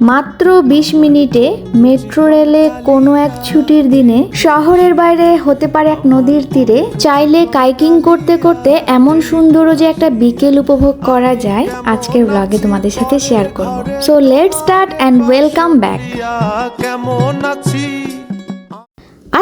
মাত্র ২০ মিনিটে মেট্রো রেলে কোনো এক ছুটির দিনে শহরের বাইরে হতে পারে এক নদীর তীরে। চাইলে কাইকিং করতে করতে এমন সুন্দর যে একটা বিকেল উপভোগ করা যায়, আজকের ব্লগে তোমাদের সাথে শেয়ার করব। So let start and welcome back কেমন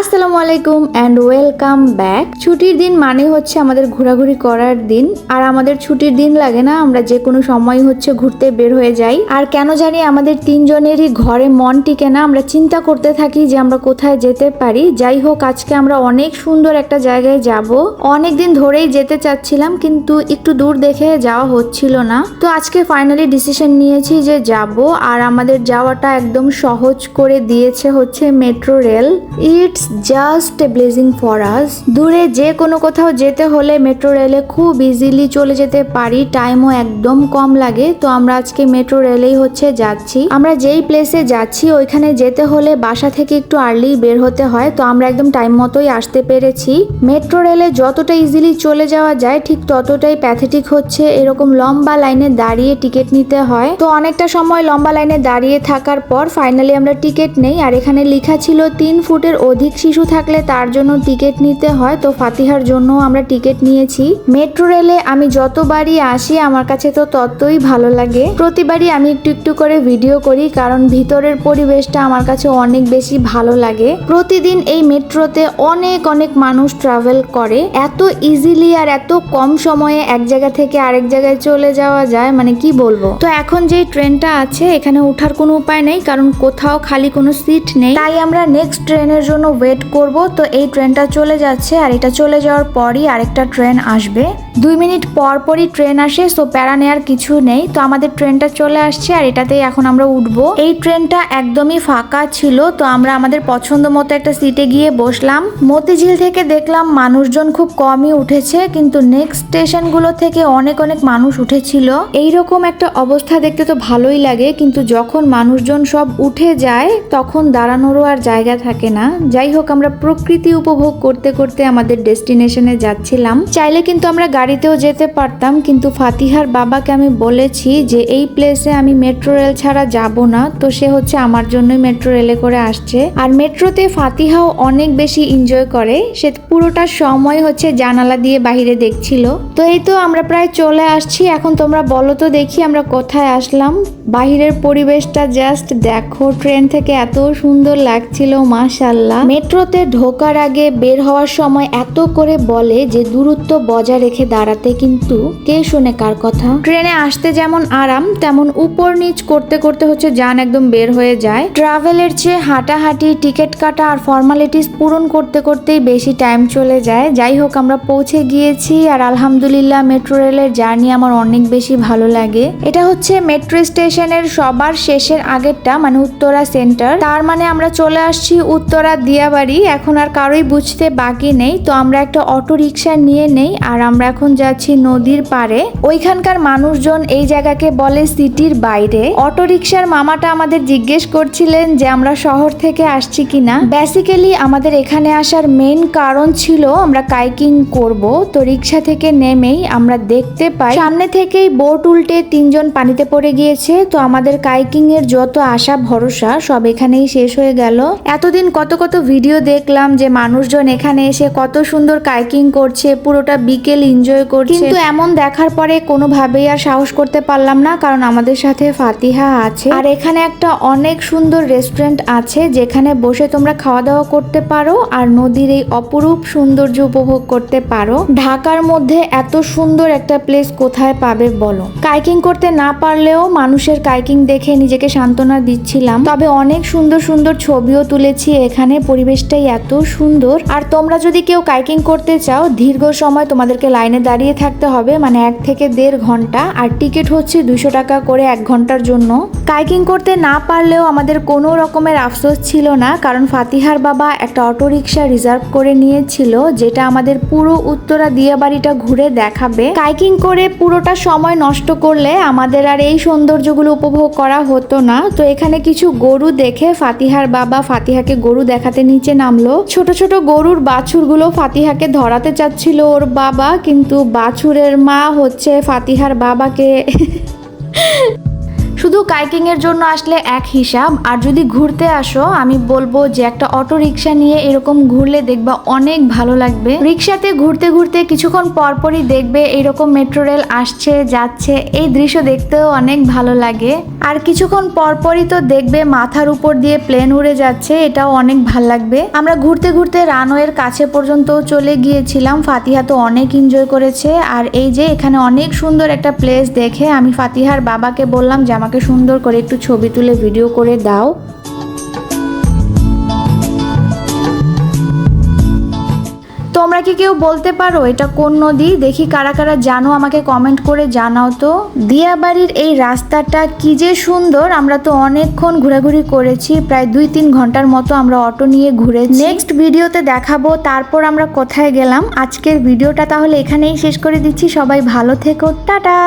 আসসালামু আলাইকুম অ্যান্ড ওয়েলকাম ব্যাক ছুটির দিন মানে হচ্ছে আমাদের ঘোরাঘুরি করার দিন। আর আমাদের ছুটির দিন লাগে না, আমরা যে কোনো সময় হচ্ছে ঘুরতে বের হয়ে যাই। আর কেন জানি আমাদের তিনজনেরই ঘরে মন টিকে না, আমরা চিন্তা করতে থাকি যে আমরা কোথায় যেতে পারি। যাই হোক, আজকে আমরা অনেক সুন্দর একটা জায়গায় যাব। অনেক দিন ধরেই যেতে চাচ্ছিলাম, কিন্তু একটু দূর দেখে যাওয়া হচ্ছিল না। তো আজকে ফাইনালি ডিসিশন নিয়েছি যে যাব, আর আমাদের যাওয়াটা একদম সহজ করে দিয়েছে হচ্ছে metro rail. It's just blazing for us দূরে যে কোনো কোথাও যেতে হলে মেট্রো রেলে খুব ইজিলি চলে যেতে পারি। টাইমও একদম কম লাগে। তো আমরা আজকে মেট্রো রেলেই হচ্ছে যাচ্ছি। আমরা যেই প্লেসে যাচ্ছি, ওইখানে যেতে হলে বাসা থেকে একটু আর্লি বের হতে হয়। তো আমরা একদম টাইম মতোই আসতে পেরেছি। মেট্রো রেলে যতটা ইজিলি চলে যাওয়া যায়, ঠিক ততটাই প্যাথেটিক হচ্ছে। এরকম লম্বা লাইনে দাঁড়িয়ে টিকিট নিতে হয়। তো অনেকটা সময় লম্বা লাইনে দাঁড়িয়ে থাকার পর ফাইনালি আমরা টিকিট নেই। আর এখানে লেখা ছিল তিন ফুটের অধিক শিশু থাকলে তার জন্য টিকিট নিতে হয়। তো ফাতিহার জন্য আমরা টিকিট নিয়েছি। মেট্রো রেলে আমি যতবারই আসি, আমার কাছে তো ততই ভালো লাগে। প্রতিবারই আমি একটু একটু করে ভিডিও করি, কারণ ভিতরের পরিবেশটা আমার কাছে অনেক বেশি ভালো লাগে। প্রতিদিন এই মেট্রোতে অনেক অনেক মানুষ ট্রাভেল করে। এত ইজিলি আর এত কম সময়ে এক জায়গা থেকে আরেক জায়গায় চলে যাওয়া যায় মানে কি বলব? তো এখন যে ট্রেনটা আছে, এখানে ওঠার কোনো উপায় নেই, কারণ কোথাও খালি কোনো সিট নেই। তাই আমরা নেক্সট ট্রেনের জন্য ওয়েট করব। তো এই ট্রেনটা চলে যাচ্ছে আর এটা চলে যাওয়ার পরই আরেকটা ট্রেন আসবে। দুই মিনিট পর পরই ট্রেন আসে সো প্যারা নেওয়ার কিছু নেই। তো আমাদের ট্রেনটা চলে আসছে আর এটাতেই এখন আমরা উঠবো। এই ট্রেনটা একদমই ফাঁকা ছিল, তো আমরা আমাদের পছন্দ মতো একটা সিটে গিয়ে বসলাম। মতিঝিল থেকে দেখলাম মানুষজন খুব কমই উঠেছে, কিন্তু নেক্সট স্টেশনগুলো থেকে অনেক অনেক মানুষ উঠেছিল। এইরকম একটা অবস্থা দেখতে তো ভালোই লাগে, কিন্তু যখন মানুষজন সব উঠে যায়, তখন দাঁড়ানোরও আর জায়গা থাকে না। যাই হোক আমরা প্রকৃতি উপভোগ করতে করতে আমাদের ডেস্টিনেশনে যাচ্ছিলাম। চাইলে কিন্তু আমরা গাড়িতেও যেতে পারতাম, কিন্তু ফাতিহার বাবাকে আমি বলেছি যে এই প্লেসে আমি মেট্রো রেল ছাড়া যাব না, তো সে হচ্ছে আমার জন্যই মেট্রো রেলে করে আসছে। আর মেট্রোতে ফাতিহাও অনেক বেশি এনজয় করে, সে পুরোটা সময় হচ্ছে জানালা দিয়ে বাইরে দেখছিল। তো এই তো আমরা প্রায় চলে আসছি, এখন তোমরা বলো তো দেখি আমরা কোথায় আসলাম। বাহিরের পরিবেশটা জাস্ট দেখো ট্রেন থেকে এত সুন্দর লাগছিল মাশাল্লাহ মেট্রোতে ঢোকার আগে বের হওয়ার সময় এত করে বলে যে দূরত্ব বজায় রেখে দাঁড়াতে কিন্তু কে শোনে কার কথা? ট্রেনে আসতে যেমন আরাম, তেমন উপর নিচ করতে করতে হচ্ছে যান একদম বের হয়ে যায়। ট্রাভেলের চেয়ে হাঁটাহাঁটি, টিকিট কাটা আর ফর্মালিটিস পূরণ করতে করতেই বেশি টাইম চলে যায়। যাই হোক, আমরা পৌঁছে গিয়েছি আর আলহামদুলিল্লাহ মেট্রো রেলের জার্নি আমার অনেক বেশি ভালো লাগে। এটা হচ্ছে মেট্রো স্টেশনের সবার শেষের আগেরটা মানে উত্তরা সেন্টার। তার মানে আমরা চলে আসছি উত্তরা দিয়াবাড়ি এখন আর কারোই বুঝতে বাকি নেই। তো আমরা একটা অটো রিক্সা নিয়ে নেই আর আমরা এখন যাচ্ছি নদীর পাড়ে। ওইখানকার মানুষজন এই জায়গাকে বলে সিটির বাইরে। অটো রিক্সার মামাটা আমাদের জিজ্ঞেস করছিলেন যে আমরা শহর থেকে আসছি কিনা। বেসিক্যালি আমাদের এখানে আসার মেন কারণ ছিল আমরা কাইকিং করব। তো রিক্সা থেকে নেমেই আমরা দেখতে পাই, সামনে থেকেই বোট উল্টে তিনজন পানিতে পড়ে গিয়েছে। তো আমাদের কাইকিং এর যত আশা ভরসা সব এখানেই শেষ হয়ে গেল। এতদিন কত কত ভিডিও দেখলাম যে মানুষজন এখানে এসে কত সুন্দর কাইকিং করছে, পুরোটা বিকেল এনজয় করছে। কিন্তু এমন দেখার পরে কোনোভাবেই আর সাহস করতে পারলাম না, কারণ আমাদের সাথে ফাতিহা আছে। আর এখানে একটা অনেক সুন্দর রেস্টুরেন্ট আছে, যেখানে বসে তোমরা খাওয়া দাওয়া করতে পারো, আর নদীর এই অপরূপ সৌন্দর্য উপভোগ করতে পারো। ঢাকার মধ্যে এত সুন্দর একটা প্লেস কোথায় পাবে বলো? কাইকিং করতে না পারলেও মানুষের কাইকিং দেখে নিজেকে সান্ত্বনা দিচ্ছিলাম। তবে অনেক সুন্দর সুন্দর ছবিও তুলেছি এখানে পরিবেশটাই এত সুন্দর। আর তোমরা যদি কেউ কাইকিং করতে চাও, দীর্ঘ সময় তোমাদেরকে লাইনে দাঁড়িয়ে থাকতে হবে মানে এক থেকে দেড় ঘণ্টা। আর টিকিট হচ্ছে দুশো টাকা করে এক ঘণ্টার জন্য। কাইকিং করতে না পারলেও আমাদের কোনো রকমের আফসোস ছিল না, কারণ ফাতিহার বাবা একটা অটো রিক্সা রিজার্ভ করে নিয়েছিল, যেটা আমাদের পুরো উত্তরা দিয়াবাড়িটা ঘুরে দেখাবে। কাইকিং করে পুরোটা সময় নষ্ট করলে আমাদের আর এই সৌন্দর্যগুলো উপভোগ করা হতো না। তো এখানে কিছু গরু দেখে ফাতিহার বাবা ফাতিহাকে গরু দেখাতে নিচে নামলো। ছোট ছোট গরুর বাছুরগুলো ফাতিহাকে ধরাতে চাচ্ছিল ওর বাবা, কিন্তু বাছুরের মা হচ্ছে ফাতিহার বাবাকে। শুধু কাইকিং এর জন্য আসলে এক হিসাব, আর যদি ঘুরতে আসো, আমি বলব যে একটা অটো রিক্সা নিয়ে এরকম ঘুরলে দেখবা অনেক ভালো লাগবে। রিক্সাতে ঘুরতে ঘুরতে কিছুক্ষণ পরপরই দেখবে এরকম মেট্রো রেল আসছে, যাচ্ছে, এই দৃশ্য দেখতেও অনেক ভালো লাগে। আর কিছুক্ষণ পরপরই তো দেখবে মাথার উপর দিয়ে প্লেন উড়ে যাচ্ছে, এটাও অনেক ভালো লাগবে। আমরা ঘুরতে ঘুরতে রানওয়ের কাছে পর্যন্ত চলে গিয়েছিলাম। ফাতিহা তো অনেক এনজয় করেছে, আর এই যে এখানে অনেক সুন্দর একটা প্লেস দেখে আমি ফাতিহার বাবাকে বললাম যে আমাকে সুন্দর করে একটু ছবি তুলে ভিডিও করে দাও। তোমরা কি কেউ বলতে পারো এটা কোন নদী? দেখি কারা কারা জানো, আমাকে কমেন্ট করে জানাও তো। দিয়াবাড়ির এই রাস্তাটা কি যে সুন্দর, আমরা তো অনেকক্ষণ ঘোরাঘুরি করেছি, প্রায় দুই তিন ঘণ্টার মতো আমরা অটো নিয়ে ঘুরে নেক্সট ভিডিওতে দেখাবো, তারপর আমরা কোথায় গেলাম। আজকের ভিডিওটা তাহলে এখানেই শেষ করে দিচ্ছি, সবাই ভালো থেকো, টাটা!